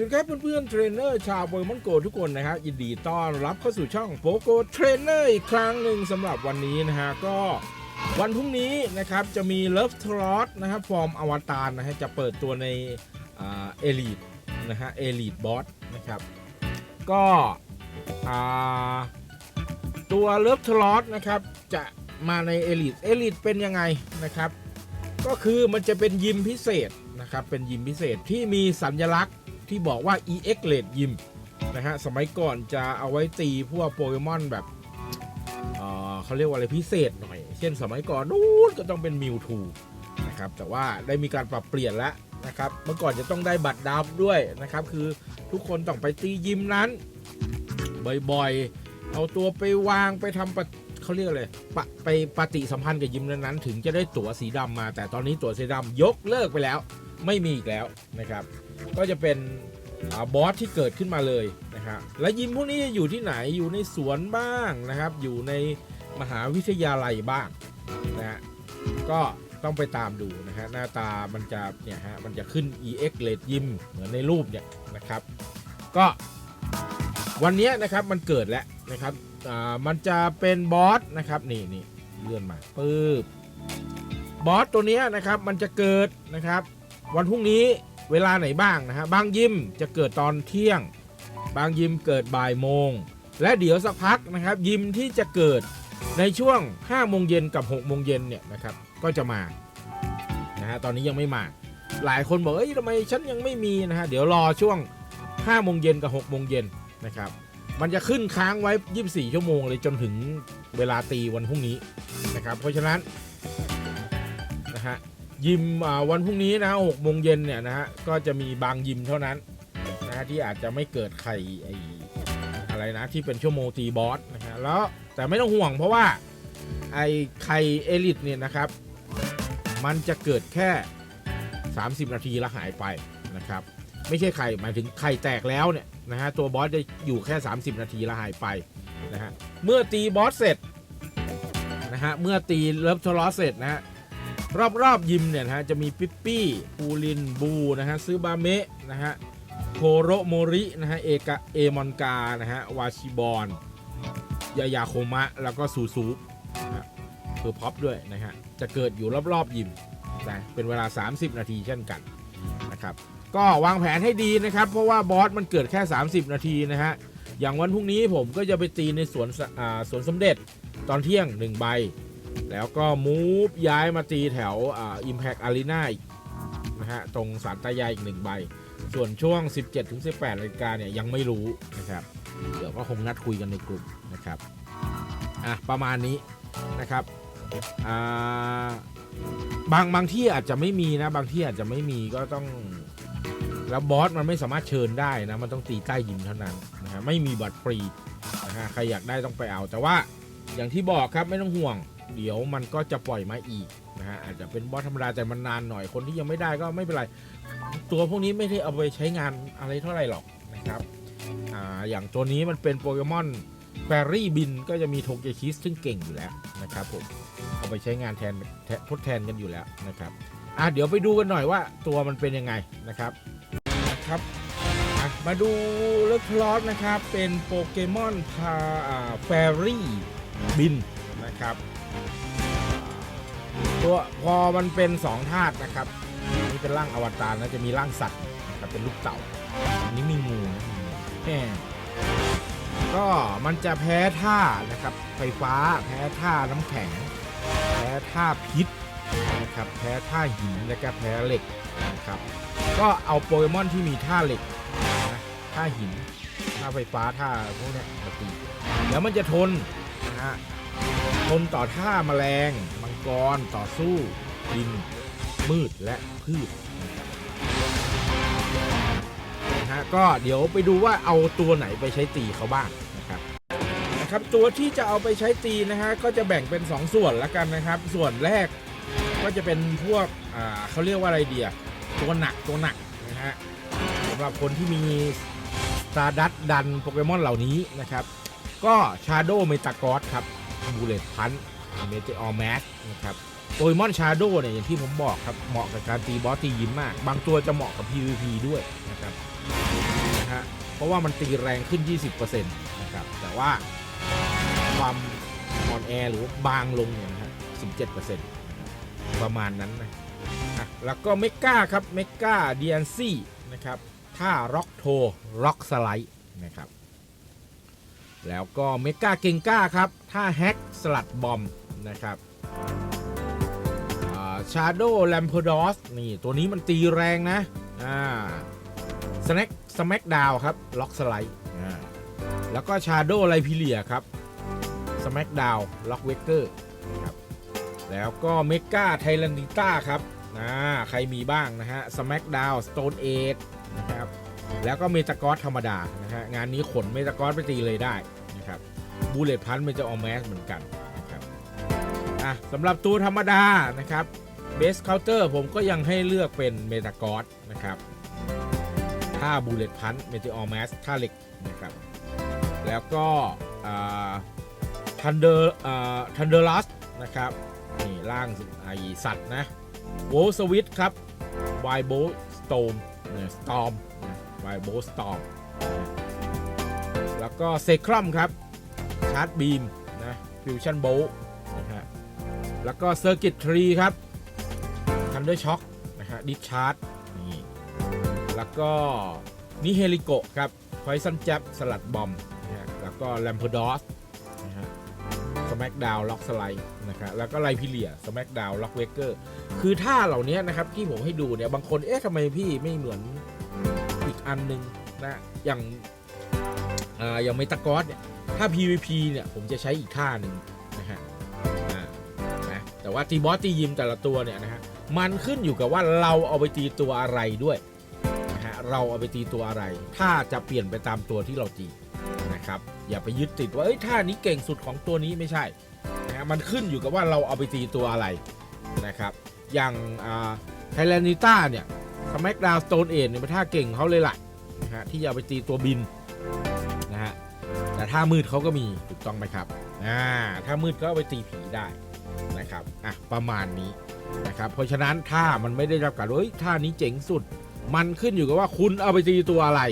สวัสดีครับเพื่อนๆเทรนเนอร์ชาวโปเกมอนโกทุกคนนะฮะยินดีต้อนรับเข้าสู่ช่องโปโกเทรนเนอร์อีกครั้งหนึ่งสำหรับวันนี้นะฮะก็วันพรุ่งนี้นะครับจะมีเลิฟทรอ t นะครับฟอร์มอวตารนะฮะจะเปิดตัวในเอลีดนะฮะเอลีดบอสนะครับก็ตัวเลิฟทรอ t นะครับจะมาในเอลีดเอลีดเป็นยังไงนะครับก็คือมันจะเป็นยิมพิเศษนะครับเป็นยิมพิเศษที่มีสัญลักษณ์ ที่บอกว่า EX r a t e ยิมนะฮะ สมัยก่อนจะเอาไว้ตีพวกโปเกมอนแบบเเขาเรียกว่าอะไรพิเศษหน่อย เช่นสมัยก่อนนู้นก็ต้องเป็นมิวทูนะครับ แต่ว่าได้มีการปรับเปลี่ยนแล้วนะครับ เมื่อก่อนจะต้องได้บัตรดาวด้วยนะครับ คือทุกคนต้องไปตียิมนั้น บ่อยๆ เอาตัวไปวางไปทำปะเขาเรียกอะไรปะไปปฏิสัมพันธ์กับยิมนั้นๆ ถึงจะได้ตั๋วสีดำมา แต่ตอนนี้ตั๋วสีดำยกเลิกไปแล้ว ไม่มีอีกแล้วนะครับ ก็จะเป็นอบอสที่เกิดขึ้นมาเลยนะฮะและยิมพวกนี้จะอยู่ที่ไหนอยู่ในสวนบ้างนะครับ อยู่ในมหาวิทยาลัยบ้างนะฮะก็ต้องไปตามดูนะฮะหน้าตามันจะเนี่ยฮะมันจะขึ้น EX r a t ยิมเหมือนในรูปเนี่ยนะครับ ก็วันนี้นะครับมันเกิดแล้วนะครับอ่ามันจะเป็นบอสนะครับนี่นี่เลื่อนมาปึ๊บบอสตัวนี้นะครับมันจะเกิดนะครับ วันพรุ่งนี้เวลาไหนบ้างนะฮะบางยิมจะเกิดตอนเที่ยง บางยิมเกิดบ่ายโมง และเดี๋ยวสักพักนะครับ ยิมที่จะเกิดในช่วง5โมงเย็นกับ6โมงเย็นเนี่ยนะครับก็จะมานะฮะตอนนี้ยังไม่มา หลายคนบอกเอ้ยทำไมฉันยังไม่มีนะฮะเดี๋ยวรอช่วง5โมงเย็นกับ6โมงเย็นนะครับมันจะขึ้นค้างไว้ 24 ชั่วโมงเลยจนถึงเวลาตีวันพรุ่งนี้นะครับเพราะฉะนั้นนะฮะ ยิมวันพรุ่งนี้นะหกโมงเย็นเนี่ยนะฮะก็จะมีบางยิมเท่านั้นนะฮะที่อาจจะไม่เกิดไข่ไออะไรนะที่เป็นชั่วโมงตีบอสนะฮะแล้วแต่ไม่ต้องห่วงเพราะว่าไอไข่เอลิทเนี่ยนะครับ มันจะเกิดแค่ 30 นาทีแล้วหายไปนะครับ ไม่ใช่ไข่หมายถึงไข่แตกแล้วเนี่ยนะฮะตัวบอสจะอยู่แค่ 30 นาทีแล้วหายไปนะฮะเมื่อตีบอสเสร็จนะฮะเมื่อตีเลิฟทรอสเสร็จนะฮะ รอบรอบยิมเนี่ยนะฮะจะมีปิ๊ปปี้ปูลินบูนะฮะซื้อบาเมะนะฮะโคโรโมรินะฮะเอกะเอมอนกานะฮะวาชิบอนยายาโคมะแล้วก็ซูซูนะฮะคือพ็อปด้วยนะฮะจะเกิดอยู่รอบๆยิมนะเป็นเวลา 30 นาทีเช่นกันนะครับก็วางแผนให้ดีนะครับ เพราะว่าบอสมันเกิดแค่ 30 นาทีนะฮะอย่างวันพรุ่งนี้ผมก็จะไปตีในสวนสอ่าสวนสมเด็จตอนเที่ยง1ใบ แล้วก็มูฟย้ายมาตีแถวอ่า Impact Arena อีกนะฮะตรงสารตายายอีกหนึ่งใบ ส่วนช่วง 17-18นาฬิกาเนี่ยยังไม่รู้นะครับ เดี๋ยวก็คงนัดคุยกันในกลุ่มนะครับอะประมาณนี้นะครับอ่าบางบางที่อาจจะไม่มีนะ บางที่อาจจะไม่มีก็ต้องแล้วบอสมันไม่สามารถเชิญได้นะ มันต้องตีใต้ยิมเท่านั้นนะฮะไม่มีบัตรฟรีนะฮะใครอยากได้ต้องไปเอา แต่ว่าอย่างที่บอกครับไม่ต้องห่วง เดี๋ยวมันก็จะปล่อยมาอีกนะฮะอาจจะเป็นบอสธรรมดาแต่มันนานหน่อยคนที่ยังไม่ได้ก็ไม่เป็นไร ตัวพวกนี้ไม่ได้เอาไปใช้งานอะไรเท่าไหร่หรอกนะครับอ่าอย่างตัวนี้มันเป็นโปเกมอนแฟรี่บินก็จะมีโทเกคิสซึ่งเก่งอยู่แล้วนะครับผมเอาไปใช้งานแทนทดแทนกันอยู่แล้วนะครับอะเดี๋ยวไปดูกันหน่อยว่าตัวมันเป็นยังไงนะครับนะครับมาดูเลือกลอสนะครับ เป็นโปเกมอนพาแฟรี่บินนะครับ ตัวพอมันเป็นสองธาตุนะครับอันนี่เป็นร่างอวตารนะจะมีร่างสัตว์นะครับเป็นลูกเต่าอันนี้มีงูนะแหมก็มันจะแพ้ท่านะครับไฟฟ้าแพ้ท่าน้ำแข็ง แพ้ท่าพิษนะครับแพ้ท่าหินและก็แพ้เหล็กนะครับก็เอาโปเกมอนที่มีท่าเหล็กนะท่าหินท่าไฟฟ้าท่าพวกนี้ยมาตีแล้วมันจะทนนะฮะ ทนต่อท่าแมลง มังกร ต่อสู้ดิน มืดและพืชนะฮะก็เดี๋ยวไปดูว่าเอาตัวไหนไปใช้ตีเขาบ้างนะครับนะครับตัวที่จะเอาไปใช้ตีนะฮะก็จะแบ่งเป็น 2 ส่วนละกันนะครับ ส่วนแรกก็จะเป็นพวกอ่าเขาเรียกว่าอะไรเดียตัวหนักตัวหนักนะฮะสำหรับคนที่มีตาดัดดันโปเกมอนเหล่านี้นะครับ ก็ชาโดเมตากอสครับ บูเลตพันเมเจอร์แมสนะครับโปเกมอนชาโดเนี่ยอย่างที่ผมบอกครับ เหมาะกับการตีบอสตียิมมาก บางตัวจะเหมาะกับ PVP ด้วยนะครับนะฮะเพราะว่ามันตีแรงขึ้น 20%นะครับแต่ว่าความอ่อนแอหรือว่าบางลงเนี่ยนะฮะ17%นะครับประมาณนั้นนะะแล้วก็เมกาครับเมกาเดีแอนซี่นะครับท่าร็อกโทร็อกสไลด์นะครับ แล้วก็เมกาเกงก้าครับท่าแฮกสลัดบอมนะครับชาโดแลมเพอดอสนี่ตัวนี้มันตีแรงนะอ่าสแน็คสแม็กดาวครับล็อกสไลด์อ่าแล้วก็ชาโดไลพิเลียครับสแม็กดาวล็อกเวเกอร์ครับแล้วก็เมกาไทแลนดิต้าครับอ่าใครมีบ้างนะฮะสแม็กดาวสโตนเอทนะครับ แล้วก็เมตากอสธรรมดานะฮะงานนี้ขนเมตากอสไปตีเลยได้นะครับบูเลตพันมันจะออมแมสเหมือนกันนะครับอะสำหรับตัวธรรมดานะครับเบสเคาน์เตอร์ผมก็ยังให้เลือกเป็นเมตากอสนะครับถ้าบูเลตพันเมติออมแมสท่าเหล็กนะครับแล้วก็ทันเดอร์ทันเดอร์ลัสนะครับนี่ร่างไอสัตว์นะโวลสวิตครับไวโบสโตมสตอม ไวโบสตอมแล้วก็เซครัมครับชาร์จบีมนะฟิวชั่นโบนะฮะแล้วก็เซอร์กิตทรีครับทันเดอร์ช็อคนะฮะดิชาร์จนี่แล้วก็นิเฮลิโกครับไฟซันแจ็บสลัดบอมนะฮะแล้วก็แลมเพอร์ดอสนะฮะสแมกดาวล็อกสไลด์นะครับแล้วก็ไลพิเลียสแมกดาวล็อกเวเกอร์คือท่าเหล่านี้นะครับที่ผมให้ดูเนี่ยบางคนเอ๊ะทำไมพี่ไม่เหมือน อันหนึ่งนะอย่างอ่าอย่างเมตากอสเนี่ยถ้า PVP เนี่ยผมจะใช้อีกท่าหนึ่งนะฮะนะแต่ว่าตีบอสตียิมแต่ละตัวเนี่ยนะฮะมันขึ้นอยู่กับว่าเราเอาไปตีตัวอะไรด้วยนะฮะเราเอาไปตีตัวอะไร ถ้าจะเปลี่ยนไปตามตัวที่เราตีนะครับอย่าไปยึดติดว่าเอ้ยท่านี้เก่งสุดของตัวนี้ไม่ใช่นะฮะมันขึ้นอยู่กับว่าเราเอาไปตีตัวอะไรนะครับ อย่างไทแลนิต้าเนี่ย สมักดาวสโตนเอ็นเนี่ยเป็นท่าเก่งเขาเลยล่ะนะฮะที่จะเอาไปตีตัวบินนะฮะแต่ท่ามืดเขาก็มีถูกต้องไหมครับอ่าถ้ามืดก็เอาไปตีผีได้นะครับอะประมาณนี้นะครับเพราะฉะนั้นท่ามันไม่ได้รับการว่าเฮ้ยท่านี้เจ๋งสุด มันขึ้นอยู่กับว่าคุณเอาไปตีตัวอะไร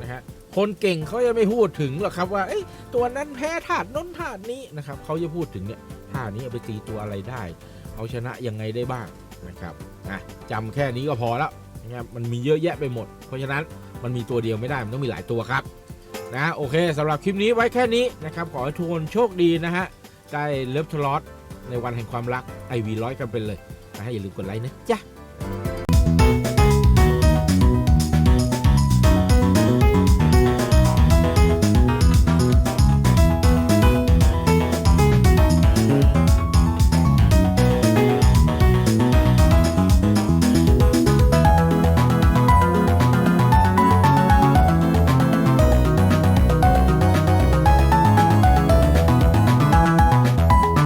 นะฮะคนเก่งเขาจะไม่พูดถึงหรอกครับว่าเอ้ยตัวนั้นแพ้ถาดน้นถาดนี้นะครับเขาจะพูดถึงเนี่ยท่านี้เอาไปตีตัวอะไรได้ เอาชนะยังไงได้บ้างนะครับอะจำแค่นี้ก็พอแล้ว นะครับมันมีเยอะแยะไปหมด เพราะฉะนั้นมันมีตัวเดียวไม่ได้มันต้องมีหลายตัวครับนะโอเคสำหรับคลิปนี้ไว้แค่นี้นะครับขอให้ทุกคนโชคดีนะฮะได้เลิฟทลอตในวันแห่งความรักไอวีร้อยกันไปเลยนะฮะอย่าลืมกดไลค์นะจ๊ะ